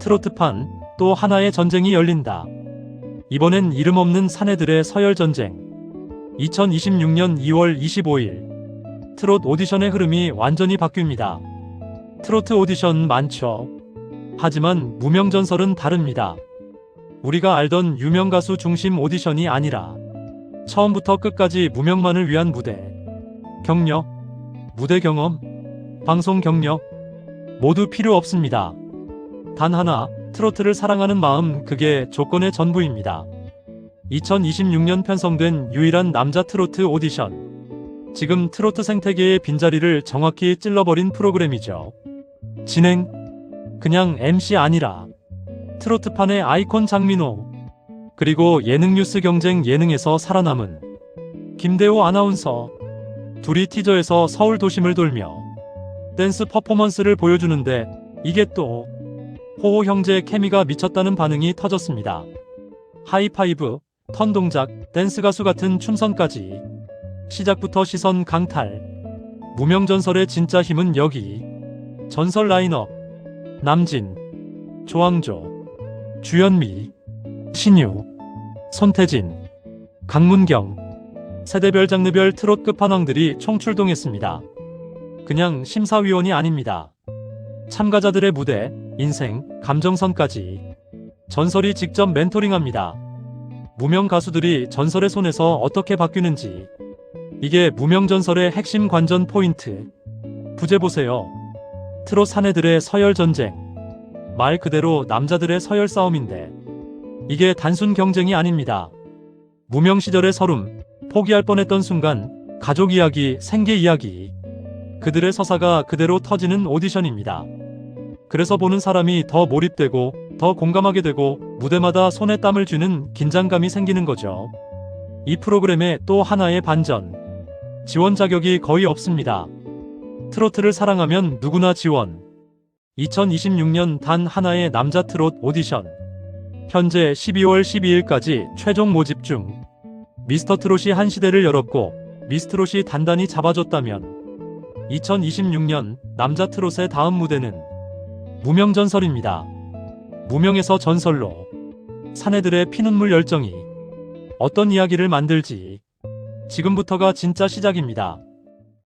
트로트판 또 하나의 전쟁이 열린다. 이번엔 이름 없는 사내들의 서열 전쟁. 2026년 2월 25일 트롯 오디션의 흐름이 완전히 바뀝니다. 트로트 오디션 많죠. 하지만 무명 전설은 다릅니다. 우리가 알던 유명 가수 중심 오디션이 아니라 처음부터 끝까지 무명만을 위한 무대, 경력, 무대 경험, 방송 경력 모두 필요 없습니다. 단 하나, 트로트를 사랑하는 마음 그게 조건의 전부입니다. 2026년 편성된 유일한 남자 트로트 오디션. 지금 트로트 생태계의 빈자리를 정확히 찔러버린 프로그램이죠. 진행, 그냥 MC 아니라 트로트판의 아이콘 장민호, 그리고 예능 뉴스 경쟁 예능에서 살아남은 김대호 아나운서, 둘이 티저에서 서울 도심을 돌며 댄스 퍼포먼스를 보여주는데 이게 또 호호 형제 케미가 미쳤다는 반응이 터졌습니다. 하이파이브, 턴 동작, 댄스 가수 같은 춤선까지 시작부터 시선 강탈. 무명 전설의 진짜 힘은 여기. 전설 라인업 남진, 조항조, 주현미, 신유, 손태진, 강문경 세대별 장르별 트롯 끝판왕들이 총출동했습니다. 그냥 심사위원이 아닙니다. 참가자들의 무대, 인생, 감정선까지 전설이 직접 멘토링합니다. 무명 가수들이 전설의 손에서 어떻게 바뀌는지 이게 무명 전설의 핵심 관전 포인트. 부제 보세요. 트롯 사내들의 서열 전쟁. 말 그대로 남자들의 서열 싸움인데 이게 단순 경쟁이 아닙니다. 무명 시절의 서름, 포기할 뻔했던 순간, 가족 이야기, 생계 이야기. 그들의 서사가 그대로 터지는 오디션입니다. 그래서 보는 사람이 더 몰입되고 더 공감하게 되고 무대마다 손에 땀을 쥐는 긴장감이 생기는 거죠. 이 프로그램의 또 하나의 반전. 지원 자격이 거의 없습니다. 트로트를 사랑하면 누구나 지원. 2026년 단 하나의 남자 트롯 오디션. 현재 12월 12일까지 최종 모집 중. 미스터 트롯이 한 시대를 열었고 미스트롯이 단단히 잡아줬다면 2026년 남자 트롯의 다음 무대는 무명 전설입니다. 무명에서 전설로 사내들의 피눈물 열정이 어떤 이야기를 만들지 지금부터가 진짜 시작입니다.